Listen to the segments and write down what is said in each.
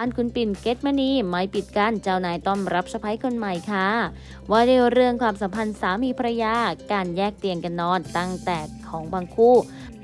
บ้านคุณปิ่นเกตมณีไม่ปิดกั้นเจ้านายต้อมรับสะพ้ยคนใหม่ค่ะ ว่าในเรื่องความสัมพันธ์สามีภรรยาการแยกเตียงกันนอนตั้งแต่ของบางคู่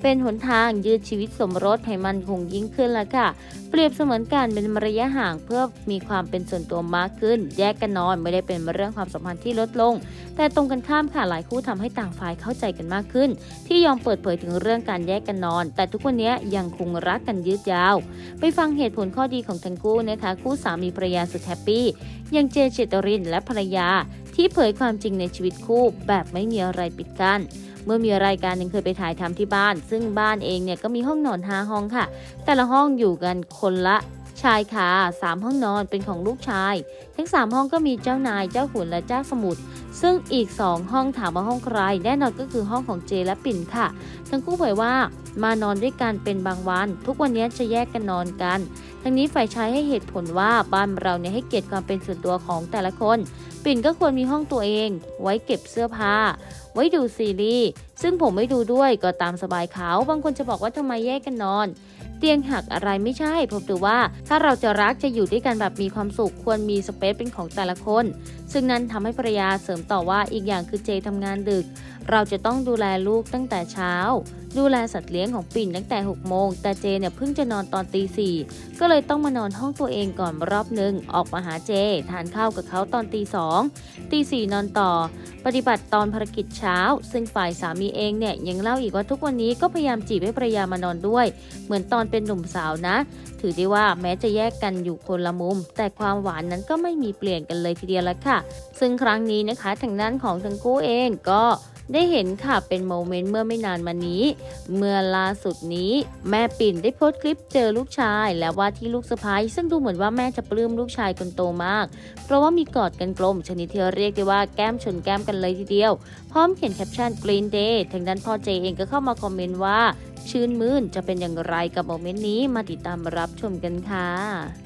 เป็นหนทางยืดชีวิตสมรสให้มันคงยิ่งขึ้นละค่ะ เปรียบเสมือนการเป็นระยะห่างเพื่อมีความเป็นส่วนตัวมากขึ้น แยกกันนอนไม่ได้เป็นเรื่องความสัมพันธ์ที่ลดลง แต่ตรงกันข้ามค่ะหลายคู่ทำให้ต่างฝ่ายเข้าใจกันมากขึ้น ที่ยอมเปิดเผยถึงเรื่องการแยกกันนอน แต่ทุกวันนี้ยังคงรักกันยืดยาว ไปฟังเหตุผลข้อดีของทั้งคู่นะคะคู่สามีภรรยาสุดแฮปปี้อย่างเจเจตรินและภรรยา ที่เผยความจริงในชีวิตคู่แบบไม่มีอะไรปิดกัน้นเมื่อมีรายการหนึ่งเคยไปถ่ายทำที่บ้าน ซึ่งบ้านเองเนี่ยก็มีห้องนอนห้าห้องค่ะ แต่ละห้องอยู่กันคนละ ชายคาสามห้องนอนเป็นของลูกชาย ทั้งสามห้องก็มีเจ้านายเจ้าขุนและเจ้าสมุทรซึ่งอีกสองห้องถามว่าห้องใคร แน่นอนก็คือห้องของเจและปิ่นค่ะ ทั้งคู่เผยว่ามานอนด้วยกันเป็นบางวัน ทุกวันนี้จะแยกกันนอนกัน ทั้งนี้ฝ่ายชายให้เหตุผลว่าบ้านเราเนี่ยให้เกียรติความเป็นส่วนตัวของแต่ละคน ปิ่นก็ควรมีห้องตัวเอง ไว้เก็บเสื้อผ้า ไว้ดูซีรีส์ซึ่งผมไม่ดูด้วยก็ตามสบายเขาบางคนจะบอกว่าทำไมแยกกันนอน ตียงหักอะไรไม่ใช่ ผมถือว่าถ้าเราจะรักจะอยู่ด้วยกันแบบมีความสุขควรมีสเปซเป็นของแต่ละคน ซึ่งนั้นทำให้ภรรยาเสริมต่อว่าอีกอย่างคือเจทำงานดึก เราจะต้องดูแลลูกตั้งแต่เช้า ดูแลสัตว์เลี้ยงของปิ่นตั้งแต่ 6 โมง แต่เจเนี่ยเพิ่งจะนอนตอนตีสี่ก็เลยต้องมานอนห้องตัวเองก่อนรอบนึง ออกมาหาเจ ทานข้าวกับเขาตอนตีสองตีสี่นอนต่อ ปฏิบัติตอนภารกิจเช้า ซึ่งฝ่ายสามีเองเนี่ยยังเล่าอีกว่าทุกวันนี้ก็พยายามจีบให้ภรรยามานอนด้วย เหมือนตอนเป็นหนุ่มสาวนะ ถือได้ว่าแม้จะแยกกันอยู่คนละมุม แต่ความหวานนั้นก็ไม่มีเปลี่ยนกันเลยทีเดียวละค่ะ ซึ่งครั้งนี้นะคะทางด้านของทั้งคู่เองก็ ได้เห็นค่ะเป็นโมเมนต์เมื่อไม่นานมานี้ เมื่อล่าสุดนี้ แม่ปิ่นได้โพสต์คลิปเจอลูกชาย และว่าที่ลูกสะพ้ายซึ่งดูเหมือนว่าแม่จะปลื้มลูกชายคนโตมาก เพราะว่ามีกอดกันกลมชนิดที่เรียกได้ว่าแก้มชนแก้มกันเลยทีเดียว พร้อมเขียนแคปชั่น Green Day ทางด้านพ่อเจเองก็เข้ามาคอมเมนต์ว่า ชื่นมื่นจะเป็นอย่างไรกับโมเมนต์นี้มาติดตามรับชมกันค่ะ